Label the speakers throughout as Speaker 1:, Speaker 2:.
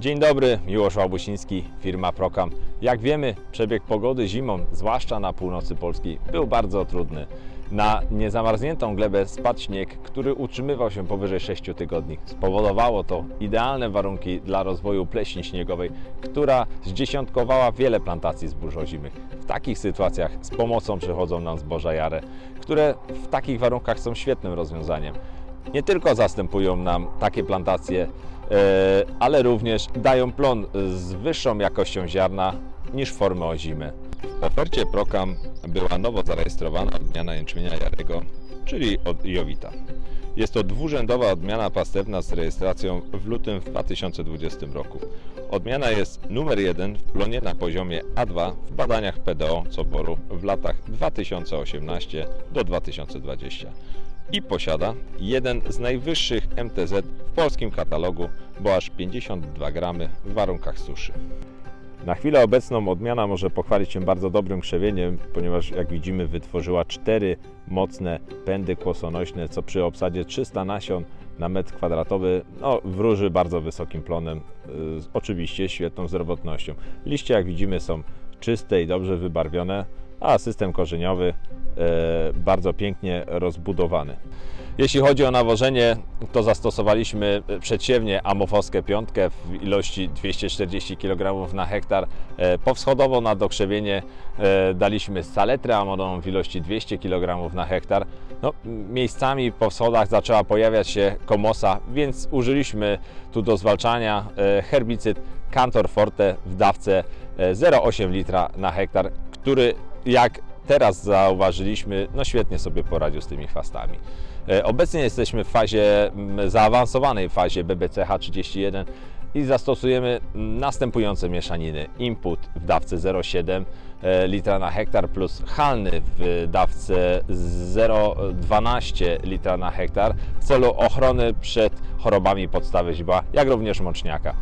Speaker 1: Dzień dobry, Miłosz Łabusiński, firma Prokam. Jak wiemy, przebieg pogody zimą, zwłaszcza na północy Polski, był bardzo trudny. Na niezamarzniętą glebę spadł śnieg, który utrzymywał się powyżej 6 tygodni. Spowodowało to idealne warunki dla rozwoju pleśni śniegowej, która zdziesiątkowała wiele plantacji zbóż ozimych. W takich sytuacjach z pomocą przychodzą nam zboża jare, które w takich warunkach są świetnym rozwiązaniem nie tylko zastępują nam takie plantacje, e, ale również dają plon z wyższą jakością ziarna niż formy ozime. W ofercie Prokam była nowo zarejestrowana odmiana jęczmienia jarego, czyli od Jowita. Jest to dwurzędowa odmiana pastewna z rejestracją w lutym w 2020 roku. Odmiana jest numer jeden w plonie na poziomie A2 w badaniach PDO Coboru w latach 2018 do 2020 i posiada jeden z najwyższych MTZ w polskim katalogu, bo aż 52 gramy w warunkach suszy. Na chwilę obecną odmiana może pochwalić się bardzo dobrym krzewieniem, ponieważ jak widzimy wytworzyła cztery mocne pędy kłosonośne, co przy obsadzie 300 nasion na metr kwadratowy no, wróży bardzo wysokim plonem, y, z oczywiście świetną zdrowotnością. Liście jak widzimy są czyste i dobrze wybarwione, a system korzeniowy e, bardzo pięknie rozbudowany. Jeśli chodzi o nawożenie, to zastosowaliśmy przedsiewnie amofoskę piątkę w ilości 240 kg na hektar. E, Powschodowo na dokrzewienie e, daliśmy saletrę amonową w ilości 200 kg na hektar. No, miejscami po wschodach zaczęła pojawiać się komosa, więc użyliśmy tu do zwalczania e, herbicyd Cantor Forte w dawce e, 0,8 litra na hektar, który jak teraz zauważyliśmy, no świetnie sobie poradził z tymi chwastami. E, Obecnie jesteśmy w fazie, zaawansowanej fazie BBCH31 i zastosujemy następujące mieszaniny. Input w dawce 0,7 e, litra na hektar plus halny w dawce 0,12 litra na hektar w celu ochrony przed chorobami podstawy źdźbła, jak również moczniaka.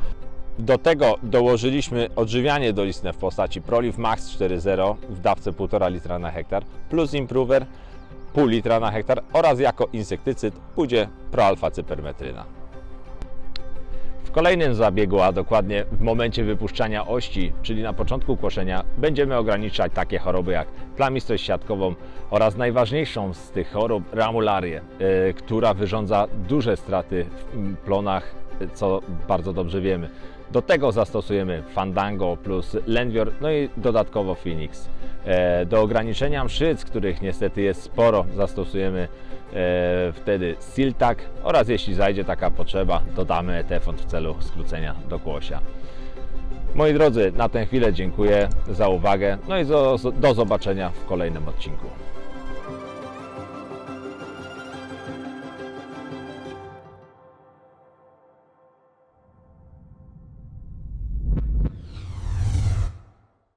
Speaker 1: Do tego dołożyliśmy odżywianie dolistne w postaci Proliv Max 4.0 w dawce 1,5 litra na hektar plus Improver pół litra na hektar oraz jako insektycyd pójdzie Proalfa cypermetryna. W kolejnym zabiegu, a dokładnie w momencie wypuszczania ości, czyli na początku kłoszenia, będziemy ograniczać takie choroby jak plamistość siatkową oraz najważniejszą z tych chorób ramularię, yy, która wyrządza duże straty w plonach, co bardzo dobrze wiemy. Do tego zastosujemy Fandango plus Lenwior, no i dodatkowo Phoenix. E, Do ograniczenia mszyc, których niestety jest sporo, zastosujemy e, wtedy Siltak oraz jeśli zajdzie taka potrzeba, dodamy Etefont w celu skrócenia dokłosia. Moi drodzy, na tę chwilę dziękuję za uwagę, no i do, do zobaczenia w kolejnym odcinku.